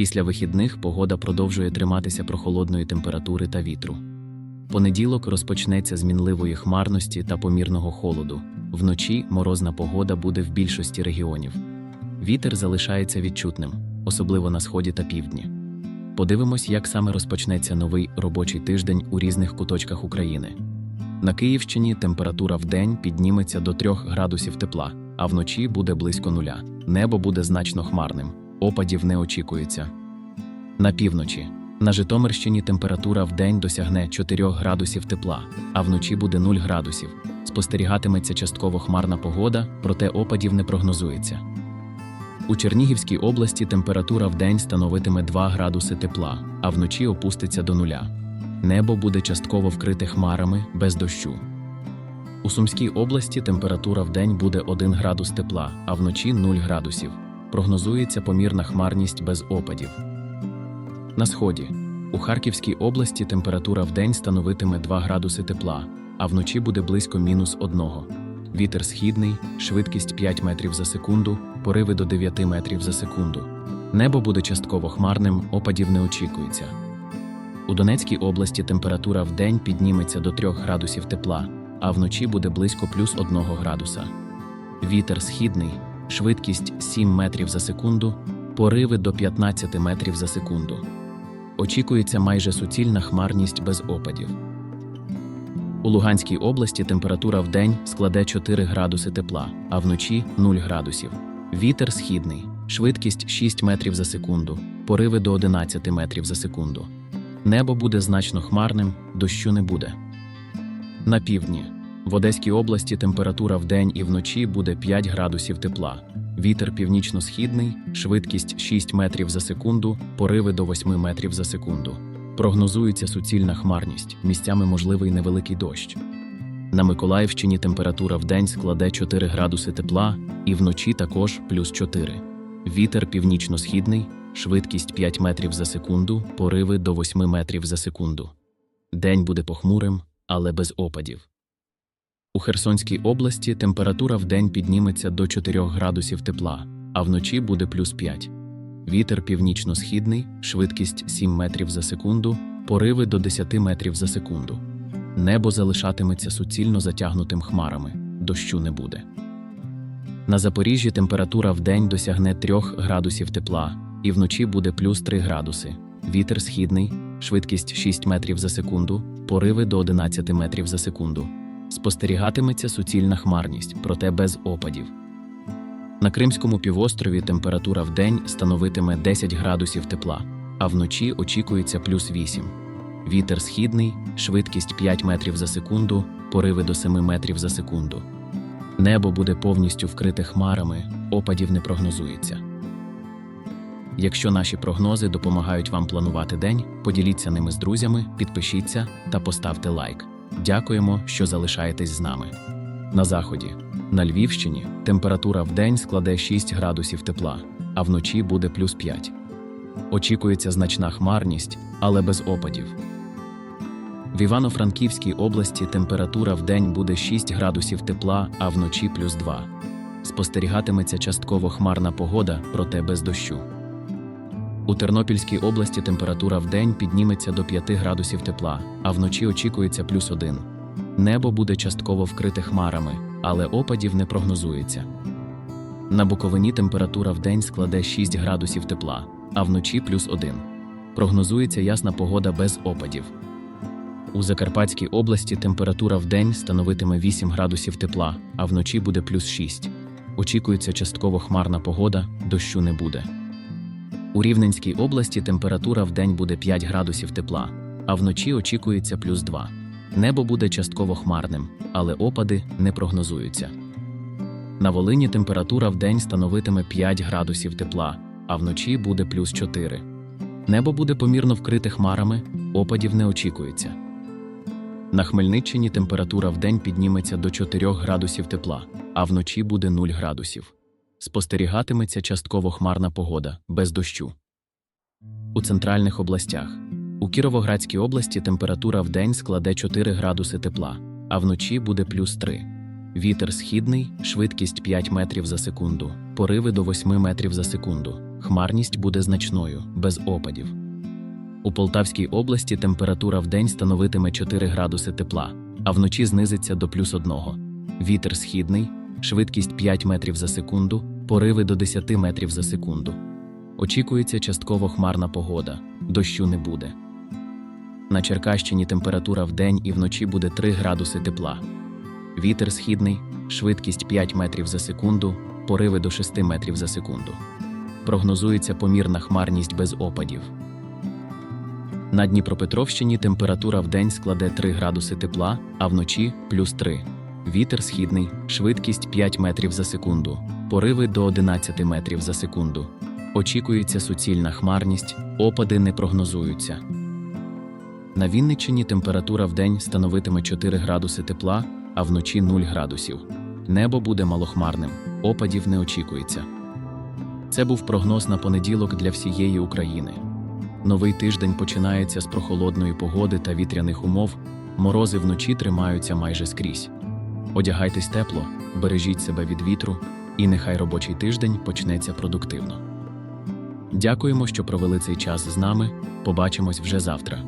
Після вихідних погода продовжує триматися прохолодної температури та вітру. Понеділок розпочнеться з мінливої хмарності та помірного холоду. Вночі морозна погода буде в більшості регіонів. Вітер залишається відчутним, особливо на сході та півдні. Подивимось, як саме розпочнеться новий робочий тиждень у різних куточках України. На Київщині температура в день підніметься до 3 градусів тепла, а вночі буде близько нуля. Небо буде значно хмарним, опадів не очікується. На півночі. На Житомирщині температура в день досягне 4 градусів тепла, а вночі буде 0 градусів. Спостерігатиметься частково хмарна погода, проте опадів не прогнозується. У Чернігівській області температура в день становитиме 2 градуси тепла, а вночі опуститься до нуля. Небо буде частково вкрите хмарами без дощу. У Сумській області температура в день буде 1 градус тепла, а вночі 0 градусів. Прогнозується помірна хмарність без опадів. На сході. У Харківській області температура в день становитиме 2 градуси тепла, а вночі буде близько мінус 1. Вітер східний, швидкість 5 метрів за секунду, пориви до 9 метрів за секунду. Небо буде частково хмарним, опадів не очікується. У Донецькій області температура в день підніметься до 3 градусів тепла, а вночі буде близько плюс 1 градуса. Вітер східний, швидкість 7 метрів за секунду, пориви до 15 метрів за секунду. Очікується майже суцільна хмарність без опадів. У Луганській області температура в день складе 4 градуси тепла, а вночі 0 градусів. Вітер східний, швидкість 6 метрів за секунду, пориви до 11 метрів за секунду. Небо буде значно хмарним, дощу не буде. На півдні. В Одеській області температура в день і вночі буде 5 градусів тепла. Вітер північно-східний, швидкість 6 метрів за секунду, пориви до 8 метрів за секунду. Прогнозується суцільна хмарність, місцями можливий невеликий дощ. На Миколаївщині температура в день складе 4 градуси тепла і вночі також плюс 4. Вітер північно-східний, швидкість 5 метрів за секунду, пориви до 8 метрів за секунду. День буде похмурим, але без опадів. У Херсонській області температура в день підніметься до 4 градусів тепла, а вночі буде плюс 5. Вітер північно-східний, швидкість 7 метрів за секунду, пориви до 10 метрів за секунду. Небо залишатиметься суцільно затягнутим хмарами, дощу не буде. На Запоріжжі температура в день досягне 3 градусів тепла, і вночі буде плюс 3 градуси. Вітер східний, швидкість 6 метрів за секунду, пориви до 11 метрів за секунду. Спостерігатиметься суцільна хмарність, проте без опадів. На Кримському півострові температура в день становитиме 10 градусів тепла, а вночі очікується плюс 8. Вітер східний, швидкість 5 метрів за секунду, пориви до 7 метрів за секунду. Небо буде повністю вкрите хмарами, опадів не прогнозується. Якщо наші прогнози допомагають вам планувати день, поділіться ними з друзями, підпишіться та поставте лайк. Дякуємо, що залишаєтесь з нами. На заході. На Львівщині температура в день складе 6 градусів тепла, а вночі буде плюс 5. Очікується значна хмарність, але без опадів. В Івано-Франківській області температура в день буде 6 градусів тепла, а вночі плюс 2. Спостерігатиметься частково хмарна погода, проте без дощу. У Тернопільській області температура в день підніметься до 5 градусів тепла, а вночі очікується плюс 1. Небо буде частково вкрите хмарами, але опадів не прогнозується. На Буковині температура в день складе 6 градусів тепла, а вночі плюс 1. Прогнозується ясна погода без опадів. У Закарпатській області температура в день становитиме 8 градусів тепла, а вночі буде плюс 6. Очікується частково хмарна погода, дощу не буде. У Рівненській області температура в день буде 5 градусів тепла, а вночі очікується плюс 2. Небо буде частково хмарним, але опади не прогнозуються. На Волині температура в день становитиме 5 градусів тепла, а вночі буде плюс 4. Небо буде помірно вкрите хмарами, опадів не очікується. На Хмельниччині температура в день підніметься до 4 градусів тепла, а вночі буде 0 градусів. Спостерігатиметься частково хмарна погода, без дощу. У центральних областях. У Кіровоградській області температура в день складе 4 градуси тепла, а вночі буде плюс 3. Вітер східний, швидкість 5 метрів за секунду, пориви до 8 метрів за секунду. хмарність буде значною, без опадів. У Полтавській області температура вдень становитиме 4 градуси тепла, а вночі знизиться до плюс 1. Вітер східний, швидкість 5 метрів за секунду, пориви до 10 метрів за секунду. Очікується частково хмарна погода, дощу не буде. На Черкащині температура вдень і вночі буде 3 градуси тепла. Вітер східний, швидкість 5 метрів за секунду, пориви до 6 метрів за секунду. Прогнозується помірна хмарність без опадів. На Дніпропетровщині температура вдень складе 3 градуси тепла, а вночі плюс 3. Вітер східний, швидкість 5 метрів за секунду, пориви до 11 метрів за секунду. Очікується суцільна хмарність, опади не прогнозуються. На Вінниччині температура вдень становитиме 4 градуси тепла, а вночі 0 градусів. Небо буде малохмарним, опадів не очікується. Це був прогноз на понеділок для всієї України. Новий тиждень починається з прохолодної погоди та вітряних умов. Морози вночі тримаються майже скрізь. Одягайтесь тепло, бережіть себе від вітру, і нехай робочий тиждень почнеться продуктивно. Дякуємо, що провели цей час з нами. Побачимось вже завтра.